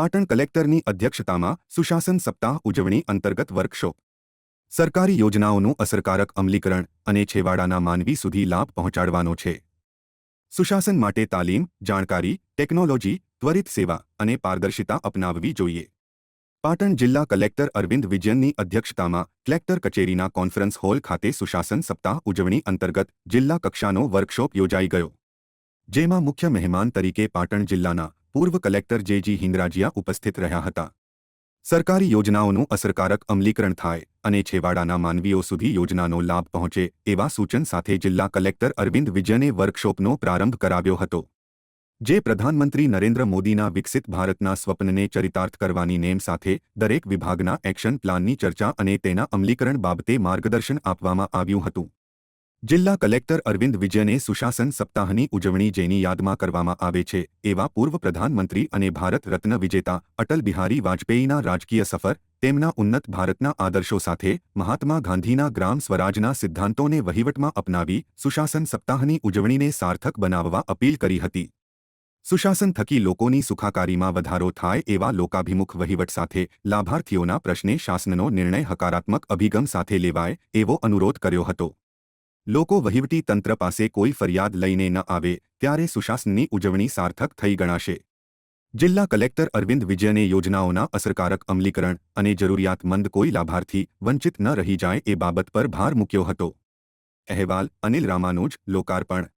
પાટણ કલેક્ટરની અધ્યક્ષતામાં સુશાસન સપ્તાહ ઉજવણી અંતર્ગત વર્કશોપ. સરકારી યોજનાઓનું અસરકારક અમલીકરણ અને છેવાડાના માનવી સુધી લાભ પહોંચાડવાનો છે. સુશાસન માટે તાલીમ, જાણકારી, ટેકનોલોજી, ત્વરિત સેવા અને પારદર્શિતા અપનાવવી જોઈએ. પાટણ જિલ્લા કલેક્ટર અરવિંદ વિજયનની અધ્યક્ષતામાં કલેક્ટર કચેરીના કોન્ફરન્સ હોલ ખાતે સુશાસન સપ્તાહ ઉજવણી અંતર્ગત જિલ્લા કક્ષાનો વર્કશોપ યોજાઈ ગયો. જેમાં મુખ્ય મહેમાન તરીકે પાટણ જિલ્લાના પૂર્વ કલેક્ટર જેજી હિન્દ્રાજીયા ઉપસ્થિત રહ્યા હતા. સરકારી યોજનાઓનું અસરકારક અમલીકરણ થાય અને છેવાડાના માનવીઓ સુધી યોજનાનો લાભ પહોંચે એવા સૂચન સાથે જિલ્લા કલેક્ટર અરવિંદ વિજયને વર્કશોપનો પ્રારંભ કરાવ્યો હતો. જે પ્રધાનમંત્રી નરેન્દ્ર મોદીના વિકસિત ભારતના સ્વપ્નને ચરિતાર્થ કરવાની નેમ સાથે દરેક વિભાગના એક્શન પ્લાનની ચર્ચા અને તેના અમલીકરણ બાબતે માર્ગદર્શન આપવામાં આવ્યું હતું. જિલ્લા કલેક્ટર અરવિંદ વિજયને સુશાસન સપ્તાહની ઉજવણી જેની યાદમાં કરવામાં આવે છે, એવા પૂર્વ પ્રધાનમંત્રી અને ભારત રત્ન વિજેતા અટલ બિહારી વાજપેયીના રાજકીય સફર, તેમના ઉન્નત ભારતના આદર્શો સાથે મહાત્મા ગાંધીના ગ્રામ સ્વરાજના સિદ્ધાંતોને વહીવટમાં અપનાવી સુશાસન સપ્તાહની ઉજવણીને સાર્થક બનાવવા અપીલ કરી હતી. સુશાસન થકી લોકોની સુખાકારીમાં વધારો થાય એવા લોકાભિમુખ વહીવટ સાથે લાભાર્થીઓના પ્રશ્ને શાસનનો નિર્ણય હકારાત્મક અભિગમ સાથે લેવાય એવો અનુરોધ કર્યો હતો. લોકો વહીવટી તંત્ર પાસે કોઈ ફરિયાદ લઈને ન આવે, ત્યારે સુશાસનની ઉજવણી સાર્થક થઈ ગણાશે. જિલ્લા કલેક્ટર અરવિંદ વિજયને યોજનાઓના અસરકારક અમલીકરણ અને જરૂરિયાતમંદ કોઈ લાભાર્થી વંચિત ન રહી જાય એ બાબત પર ભાર મૂક્યો હતો. અહેવાલ અનિલ રામાનુજ, લોકાર્પણ